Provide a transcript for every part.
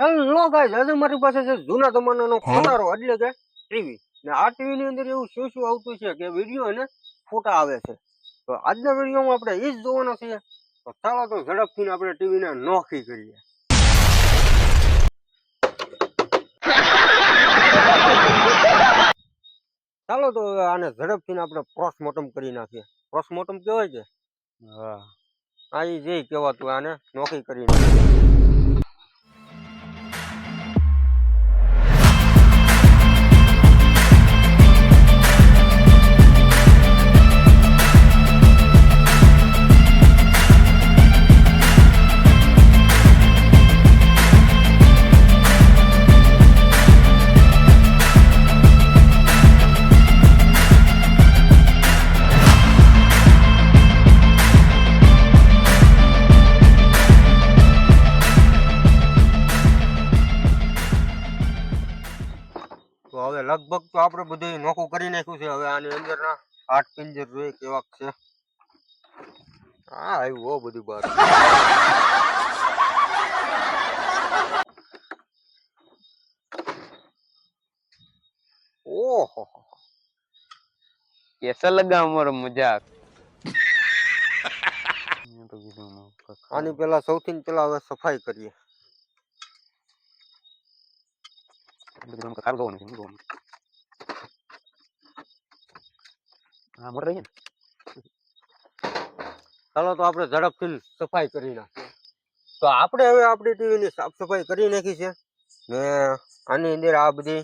Hello guys આજે મારી પાસે છે જૂના જમાનાનો ખટારો એટલે કે ટીવી. ને આ ટીવી ની અંદર એવું શું શું આવતું છે કે વીડિયો અને ફોટા આવે છે. તો આજના વિડીયોમાં આપણે એ જ જોવાના છીએ. તો ચાલો તો ઝડપથી આપણે ટીવીને નોખી કરીએ. ચાલો તો આને ઝડપથી આપણે પોસ્ટમોર્ટમ કરી નાખીએ. પોસ્ટમોર્ટમ કહેવાય છે હા. આ જે કહેવાતું આને નોખી કરી નાખીએ. તો હવે લગભગ તો આપણે બધું નોખું કરી નાખ્યું છે. હવે આની અંદરના આઠ પિંજર જોઈએ કેવાક છે. હા આવ્યું હો બધું બહાર. કેસા લગા અમારો મજાક? આની પેલા સૌથી પેલા હવે સફાઈ કરીએ. બધું આમ કાઢ દો ને, શું કરવાનું? હા મોટર રહી ને ચાલો તો આપણે ઝડપથી સફાઈ કરી નાખીએ તો આપણે હવે આપણી ટીવીની સાફ સફાઈ કરી નાખી છે ને આની અંદર આ બધી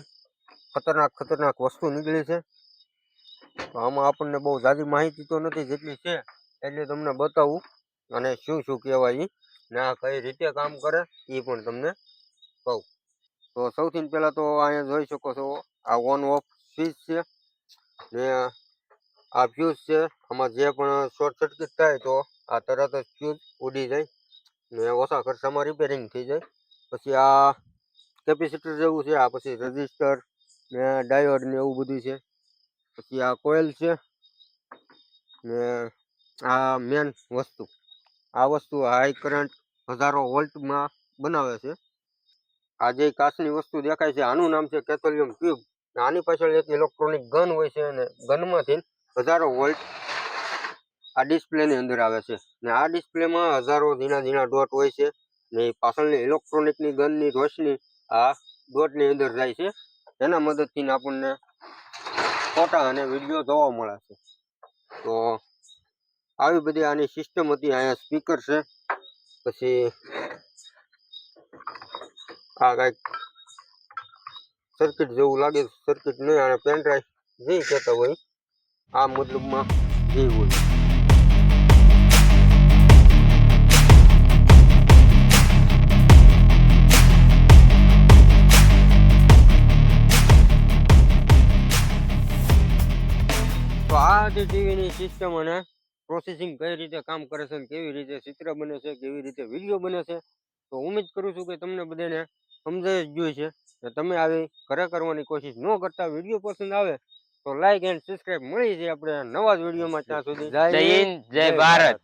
ખતરનાક ખતરનાક વસ્તુ નીકળી છે તો આમાં આપણને બહુ ઝાઝી માહિતી તો નથી જેટલી છે એટલી તમને બતાવું અને શું શું કહેવાય ને આ કઈ રીતે કામ કરે એ પણ તમને કહું તો સૌથી પહેલાં તો અહીંયા જોઈ શકો છો, આ ઓન ઓફ સ્વિચ છે, ને આ ફ્યુઝ છે, આમાં જે પણ શોર્ટ સર્કિટ થાય તો આ તરત જ ફ્યુઝ ઉડી જાય, ને ઓછા ખર્ચામાં રિપેરિંગ થઈ જાય. પછી આ કેપેસિટર જેવું છે, આ પછી રજિસ્ટર ને ડાયોડ ને એવું બધું છે. પછી આ કોઇલ છે, ને આ મેન વસ્તુ. આ વસ્તુ હાઈ કરંટ હજારો વોલ્ટમાં બનાવે છે. આ જે કાચની વસ્તુ દેખાય છે, આનું નામ છે કેથોલિયમ ટ્યુબ. આની પાછળ એક ઇલેક્ટ્રોનિક ગન હોય છે અને ગનમાંથી હજારો વોલ્ટ આ ડિસ્પ્લેની અંદર આવે છે. ને આ ડિસ્પ્લેમાં હજારો ઝીણા ઝીણા ડોટ હોય છે ને પાછળની ઇલેક્ટ્રોનિકની ગનની રોશની આ ડોટની અંદર જાય છે. એના મદદથી આપણને ફોટા અને વીડિયો જોવા મળે છે. તો આવી બધી આની સિસ્ટમ હતી, અહીંયા સ્પીકર છે. પછી આ કંઈક સર્કિટ જેવું લાગે સર્કિટ નહીં અને પેન ડ્રાઈવ જે કહેતા હોય. આ મતલબમાં જે હોય. તો આ જે ટીવીની સિસ્ટમ અને પ્રોસેસિંગ કઈ રીતે કામ કરે છે કેવી રીતે ચિત્ર બને છે, કેવી રીતે વીડિયો બને છે, તો ઉમેદ કરું છું કે તમને બધાને સમજાઈ જ ગયું છે કે તમે આવી ઘરે કરવાની કોશિશ ન કરતા વીડિયો પસંદ આવે તો લાઈક એન્ડ સબસ્ક્રાઇબ મળી જાય આપણે નવા જ વિડીયોમાં ત્યાં સુધી. જય હિન્દ જય ભારત.